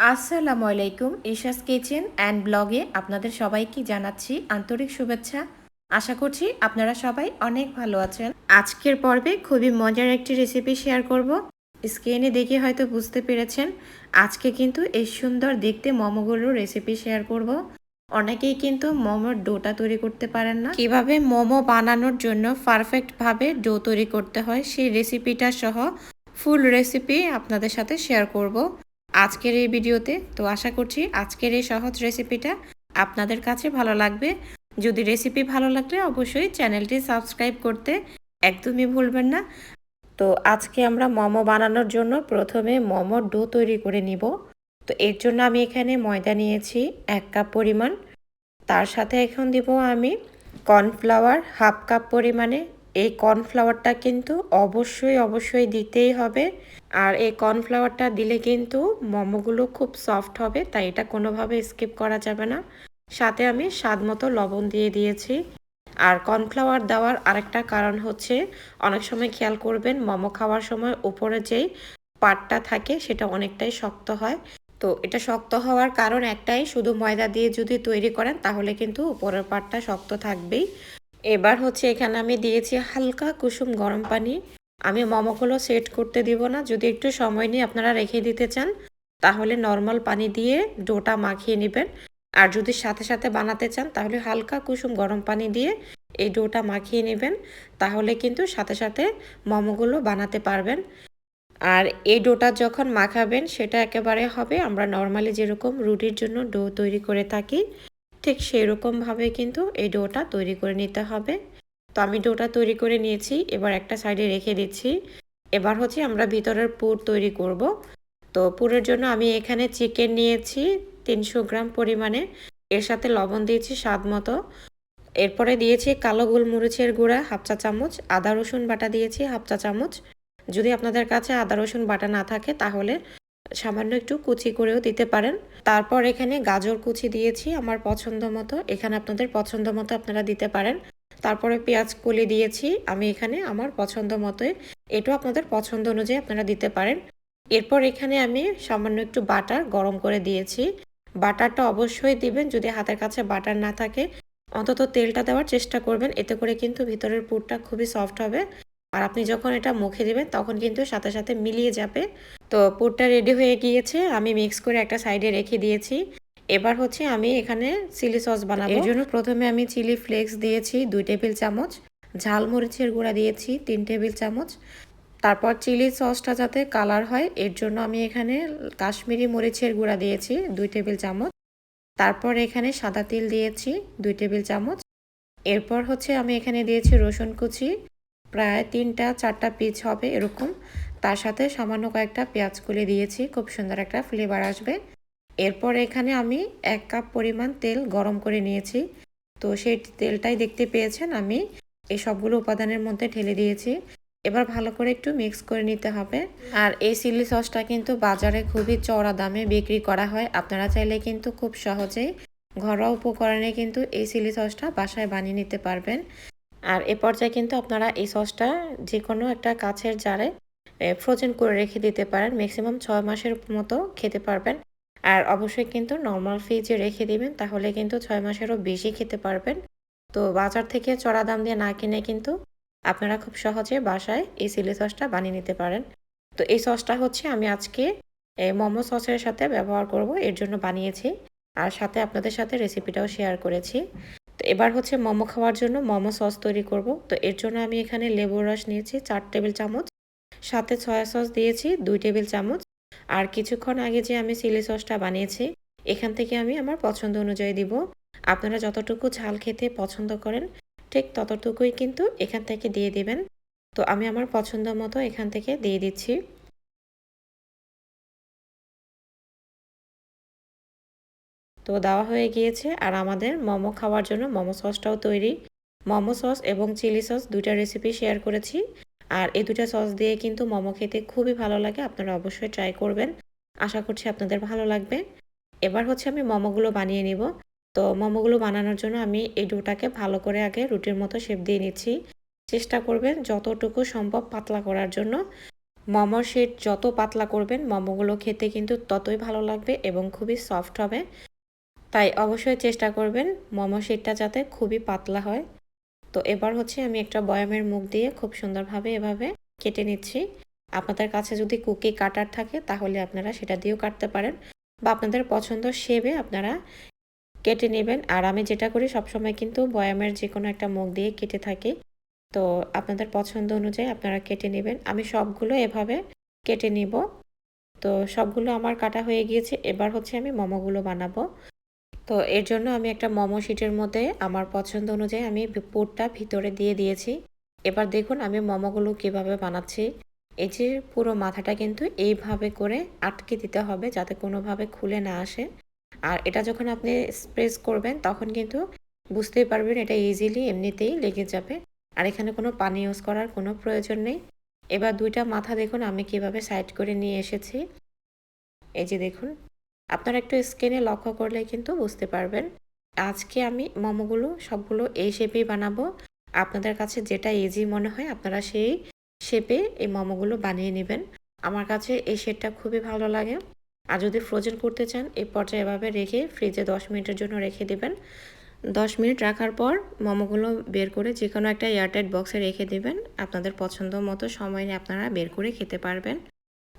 আসসালামু আলাইকুম Isha's kitchen and ব্লগে আপনাদের সবাইকে জানাচ্ছি আন্তরিক শুভেচ্ছা। আশা করছি আপনারা সবাই অনেক ভালো আছেন। আজকের পর্বে খুবই মজার একটি রেসিপি শেয়ার করব। স্ক্রিনে দেখে হয়তো বুঝতে পেরেছেন, আজকে কিন্তু এই সুন্দর দেখতে মোমোগুলোর রেসিপি শেয়ার করব। অনেকেই কিন্তু মোমোর ডোটা তৈরি করতে পারেন না। কীভাবে মোমো বানানোর জন্য পারফেক্টভাবে ডো তৈরি করতে হয় সেই রেসিপিটা সহ ফুল রেসিপি আপনাদের সাথে শেয়ার করব। আজকের এই ভিডিওতে, তো আশা করছি আজকের এই সহজ রেসিপিটা আপনাদের কাছে ভালো লাগবে। যদি রেসিপি ভালো লাগলে অবশ্যই চ্যানেলটি সাবস্ক্রাইব করতে একদমই ভুলবেন না। তো আজকে আমরা মোমো বানানোর জন্য প্রথমে মোমোর ডো তৈরি করে নিব। তো এর জন্য আমি এখানে ময়দা নিয়েছি এক কাপ পরিমাণ। তার সাথে এখন দিব আমি কর্নফ্লাওয়ার হাফ কাপ পরিমাণে এই কর্নফ্লাওয়ারটা কিন্তু অবশ্যই অবশ্যই দিতেই হবে। আর এই কর্নফ্লাওয়ারটা দিলে কিন্তু মোমোগুলো খুব সফট হবে, তাই এটা কোনোভাবে স্কিপ করা যাবে না। সাথে আমি স্বাদ মতো লবণ দিয়ে দিয়েছি। আর কর্নফ্লাওয়ার দেওয়ার আরেকটা কারণ হচ্ছে, অনেক সময় খেয়াল করবেন, মোমো খাওয়ার সময় উপরে যেই পাটটা থাকে, সেটা অনেকটাই শক্ত হয়। তো এটা শক্ত হওয়ার কারণ একটাই, শুধু ময়দা দিয়ে যদি তৈরি করেন, তাহলে কিন্তু উপরের পাটটা শক্ত থাকবেই। এবার হচ্ছে এখানে আমি দিয়েছি হালকা কুসুম গরম পানি। আমি মোমোগুলো সেট করতে দিব না, যদি একটু সময় নিয়ে আপনারা রেখে দিতে চান, তাহলে নর্মাল পানি দিয়ে ডোটা মাখিয়ে নেবেন। আর যদি সাথে সাথে বানাতে চান, তাহলে হালকা কুসুম গরম পানি দিয়ে এই ডোটা মাখিয়ে নেবেন, তাহলে কিন্তু সাথে সাথে মোমোগুলো বানাতে পারবেন। আর এই ডোটা যখন মাখাবেন, সেটা একেবারে হবে, আমরা নর্মালি যেরকম রুটির জন্য ডো তৈরি করে থাকি। ঠিক সেরকমভাবে কিন্তু এই ডোটা তৈরি করে নিতে হবে। তো আমি ডোটা তৈরি করে নিয়েছি, এবার একটা সাইডে রেখে দিচ্ছি। এবার হচ্ছে আমরা ভিতরের পুর তৈরি করব। তো পুরের জন্য আমি এখানে চিকেন নিয়েছি তিনশো গ্রাম পরিমাণে। এর সাথে লবণ দিয়েছি স্বাদ মতো। এরপরে দিয়েছি কালো গোলমরিচের গুঁড়া হাফ চা চামচ, আদা রসুন বাটা দিয়েছি হাফ চা চামচ। যদি আপনাদের কাছে আদা রসুন বাটা না থাকে তাহলে সামান্য একটু কুচি করেও দিতে পারেন। তারপর এখানে গাজর কুচি দিয়েছি আমার পছন্দ মতো। এখানে আপনাদের পছন্দ মতো আপনারা দিতে পারেন। তারপরে পেঁয়াজ কুলি দিয়েছি আমি এখানে আমার পছন্দ মতোই। এটাও আপনাদের পছন্দ অনুযায়ী আপনারা দিতে পারেন। এরপর এখানে আমি সামান্য একটু বাটার গরম করে দিয়েছি। বাটারটা অবশ্যই দিবেন যদি হাতের কাছে বাটার না থাকে। অন্তত তেলটা দেওয়ার চেষ্টা করবেন। এতে করে কিন্তু ভিতরের পুরটা খুবই সফট হবে। আর আপনি যখন এটা মুখে দিবেন তখন কিন্তু সাথে সাথে মিলিয়ে যাবে। তো পুরটা রেডি হয়ে গিয়েছে আমি মিক্স করে একটা সাইডে রেখে দিয়েছি। এবার হচ্ছে আমি এখানে চিলি সস বানাবো। এর জন্য প্রথমে আমি চিলি ফ্লেক্স দিয়েছি দুই টেবিল চামচ। ঝাল মরিচের গুঁড়া দিয়েছি তিন টেবিল চামচ। তারপর চিলি সসটা যাতে কালার হয় এর জন্য আমি এখানে কাশ্মীরি মরিচের গুঁড়া দিয়েছি দুই টেবিল চামচ। তারপর এখানে সাদা তিল দিয়েছি দুই টেবিল চামচ। এরপর হচ্ছে আমি এখানে দিয়েছি রসুন কুচি। প্রায় তিনটা, চারটা পিস হবে এরকম। তার সাথে সামান্য কয়েকটা পেঁয়াজ কুলি দিয়েছি, খুব সুন্দর একটা ফ্লেভার আসবে। এরপর এখানে আমি এক কাপ পরিমাণ তেল গরম করে নিয়েছি। তো সেই তেলটাই দেখতে পেয়েছেন আমি, এই সবগুলো উপাদানের মধ্যে ঢেলে দিয়েছি। এবার ভালো করে একটু মিক্স করে নিতে হবে। আর এই চিলি সসটা কিন্তু বাজারে খুবই চড়া দামে বিক্রি করা হয়। আপনারা চাইলে কিন্তু খুব সহজেই ঘরোয়া উপকরণে কিন্তু এই চিলি সসটা বাসায় বানিয়ে নিতে পারবেন। আর এ পর্যায়ে কিন্তু আপনারা এই সসটা যে কোনো একটা কাছের জারে ফ্রোজেন করে রেখে দিতে পারেন। ম্যাক্সিমাম ছয় মাসের মতো খেতে পারবেন। আর অবশ্যই কিন্তু নর্মাল ফ্রিজে রেখে দিবেন, তাহলে কিন্তু ছয় মাসেরও বেশি খেতে পারবেন। তো বাজার থেকে চড়া দাম দিয়ে না কিনে কিন্তু আপনারা খুব সহজে বাসায় এই চিলি সসটা বানিয়ে নিতে পারেন। তো এই সসটা হচ্ছে আমি আজকে মোমো সসের সাথে ব্যবহার করব, এর জন্য বানিয়েছি। আর সাথে আপনাদের সাথে রেসিপিটাও শেয়ার করেছি। এবার হচ্ছে মোমো খাওয়ার জন্য মোমো সস তৈরি করব। তো এর জন্য আমি এখানে লেবুর রস নিয়েছি, চার টেবিল চামচ। সাথে সয়া সস দিয়েছি, দুই টেবিল চামচ। আর কিছুক্ষণ আগে যে আমি চিলি সসটা বানিয়েছি, এখান থেকে আমি আমার পছন্দ অনুযায়ী দিব। আপনারা যতটুকু ঝাল খেতে পছন্দ করেন, ঠিক ততটুকুই কিন্তু এখান থেকে দিয়ে দিবেন। তো আমি আমার পছন্দ মতো এখান থেকে দিয়ে দিচ্ছি। তো দেওয়া হয়ে গিয়েছে। আর আমাদের মোমো খাওয়ার জন্য মোমো সসটাও তৈরি। মোমো সস এবং চিলি সস দুইটা রেসিপি শেয়ার করেছি। আর এই দুটা সস দিয়ে কিন্তু মোমো খেতে খুবই ভালো লাগে। আপনারা অবশ্যই ট্রাই করবেন। আশা করছি আপনাদের ভালো লাগবে। এবার হচ্ছে আমি মোমোগুলো বানিয়ে নিব। তো মোমোগুলো বানানোর জন্য আমি এই ডোটাকে ভালো করে আগে রুটির মতো শেপ দিয়ে নিচ্ছি। চেষ্টা করবেন যতটুকু সম্ভব পাতলা করার জন্য। মোমোর শিট যত পাতলা করবেন, মোমোগুলো খেতে কিন্তু ততই ভালো লাগবে এবং খুবই সফট হবে। তাই অবশ্যই চেষ্টা করবেন। মোমো শিটটা যাতে খুবই পাতলা হয়। তো এবার হচ্ছে আমি একটা বয়ামের মুখ দিয়ে খুব সুন্দরভাবে এভাবে কেটে নিচ্ছি। আপনাদের কাছে যদি কুকি কাটার থাকে তাহলে আপনারা সেটা দিয়েও কাটতে পারেন বা আপনাদের পছন্দ শেবে আপনারা কেটে নেবেন। আর আমি যেটা করি সবসময় কিন্তু বয়ামের যে কোনো একটা মুখ দিয়ে কেটে থাকি। তো আপনাদের পছন্দ অনুযায়ী আপনারা কেটে নেবেন। আমি সবগুলো এভাবে কেটে নিব। তো সবগুলো আমার কাটা হয়ে গিয়েছে। এবার হচ্ছে আমি মোমোগুলো বানাবো। তো এর জন্য আমি একটা মোমো শিটের মধ্যে আমার পছন্দ অনুযায়ী আমি পুরটা ভিতরে দিয়ে দিয়েছি। এবার দেখুন আমি মোমোগুলো কীভাবে বানাচ্ছি। এই যে পুরো মাথাটা কিন্তু এইভাবে করে আটকে দিতে হবে যাতে কোনোভাবে খুলে না আসে। আর এটা যখন আপনি স্প্রেস করবেন তখন কিন্তু বুঝতেই পারবেন এটা ইজিলি এমনিতেই লেগে যাবে। আর এখানে কোনো পানি ইউজ করার কোনো প্রয়োজন নেই। এবার দুইটা মাথা দেখুন আমি কীভাবে সাইড করে নিয়ে এসেছি। এই যে দেখুন আপনারা একটু স্ক্রিনে লক্ষ্য করলে কিন্তু বুঝতে পারবেন। আজকে আমি মোমোগুলো সবগুলো এই শেপেই বানাবো। আপনাদের কাছে যেটা ইজি মনে হয় আপনারা সেই শেপে এই মোমোগুলো বানিয়ে নেবেন। আমার কাছে এই শেপটা খুবই ভালো লাগে। আর যদি ফ্রোজেন করতে চান এই পর্যায়ে এভাবে রেখে ফ্রিজে দশ মিনিটের জন্য রেখে দেবেন। দশ মিনিট রাখার পর মোমোগুলো বের করে যে কোনো একটা এয়ারটাইট বক্সে রেখে দেবেন। আপনাদের পছন্দ মতো সময় আপনারা বের করে খেতে পারবেন।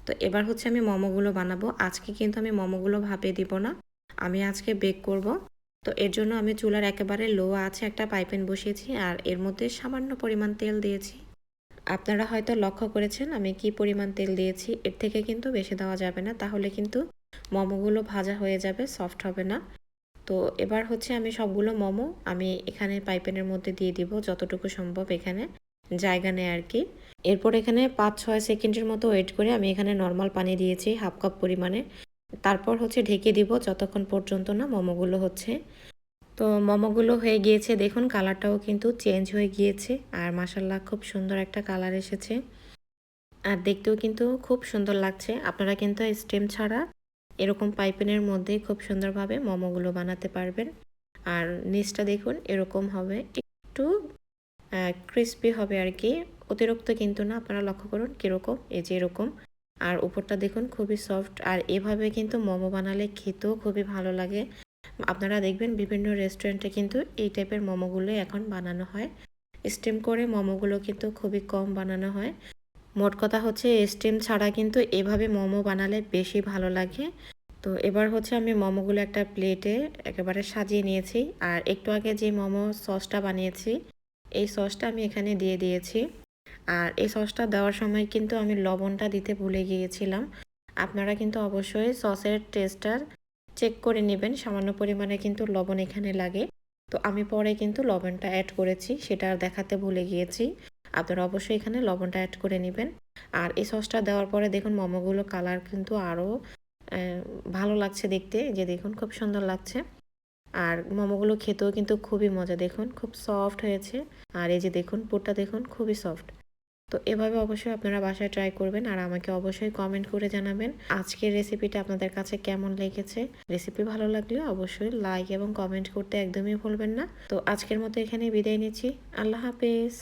তো এবার হচ্ছে আমি মোমোগুলো বানাবো। আজকে কিন্তু আমি মোমোগুলো ভাপে দিব না। আমি আজকে বেক করব। তো এর জন্য আমি চুলার একেবারে লো আছে একটা পাইপেন বসিয়েছি আর এর মধ্যে সামান্য পরিমাণ তেল দিয়েছি। আপনারা হয়তো লক্ষ্য করেছেন আমি কি পরিমাণ তেল দিয়েছি। এর থেকে কিন্তু বেশি দেওয়া যাবে না। তাহলে কিন্তু মোমোগুলো ভাজা হয়ে যাবে সফট হবে না। তো এবার হচ্ছে আমি সবগুলো মোমো আমি এখানে পাইপেনের মধ্যে দিয়ে দিব যতটুকু সম্ভব এখানে। জায়গা নেয় আর কি। এরপর এখানে পাঁচ, ছয় সেকেন্ডের মতো ওয়েট করে আমি এখানে নর্মাল পানি দিয়েছি, হাফ কাপ পরিমাণে। তারপর হচ্ছে ঢেকে দিব যতক্ষণ পর্যন্ত না মোমোগুলো হচ্ছে। তো মোমোগুলো হয়ে গিয়েছে, দেখুন কালারটাও কিন্তু চেঞ্জ হয়ে গিয়েছে আর মাসাল্লাহ খুব সুন্দর একটা কালার এসেছে। আর দেখতেও কিন্তু খুব সুন্দর লাগছে, আপনারা কিন্তু স্টেম ছাড়া এরকম পাইপেনের মধ্যে খুব সুন্দরভাবে মোমোগুলো বানাতে পারবেন। আর নিচটা দেখুন এরকম হবে, একটু ক্রিস্পি হবে আর কি। অতিরিক্ত কিন্তু না, আপনারা লক্ষ্য করুন কীরকম, এই যে এরকম। আর উপরটা দেখুন খুবই সফট আর এভাবে কিন্তু মোমো বানালে খেতেও খুবই ভালো লাগে। আপনারা দেখবেন বিভিন্ন রেস্টুরেন্টে কিন্তু এই টাইপের মোমোগুলো এখন বানানো হয়। স্টিম করে মোমোগুলো কিন্তু খুবই কম বানানো হয়। মোট কথা হচ্ছে স্টিম ছাড়া কিন্তু এভাবে মোমো বানালে বেশি ভালো লাগে। তো এবার হচ্ছে আমি মোমোগুলো একটা প্লেটে একেবারে সাজিয়ে নিয়েছি। আর একটু আগে যে মোমো সসটা বানিয়েছি এই সসটা আমি এখানে দিয়ে দিয়েছি। আর এই সসটা দেওয়ার সময় কিন্তু আমি লবণটা দিতে ভুলে গিয়েছিলাম। আপনারা কিন্তু অবশ্যই সসের টেস্টটা চেক করে নেবেন, সামান্য পরিমাণে কিন্তু লবণ এখানে লাগে। তো আমি পরে কিন্তু লবণটা অ্যাড করেছি, সেটা আর দেখাতে ভুলে গিয়েছি। আপনারা অবশ্যই এখানে লবণটা অ্যাড করে নেবেন। আর এই সসটা দেওয়ার পরে দেখুন মোমোগুলো কালার কিন্তু আরও ভালো লাগছে দেখতে। যে দেখুন, খুব সুন্দর লাগছে। আর মোমোগুলো খেতেও কিন্তু খুবই মজা, দেখুন খুব সফট হয়েছে। আর এই যে দেখুন, পুরটা দেখুন খুবই সফট তো এভাবে অবশ্যই আপনারা বাসায় ট্রাই করবেন আর আমাকে অবশ্যই কমেন্ট করে জানাবেন আজকের রেসিপিটা আপনাদের কাছে কেমন লেগেছে। রেসিপি ভালো লাগলে অবশ্যই লাইক এবং কমেন্ট করতে একদমই ভুলবেন না। তো আজকের মতো এখানে বিদায় নিচ্ছি। আল্লাহ হাফেজ।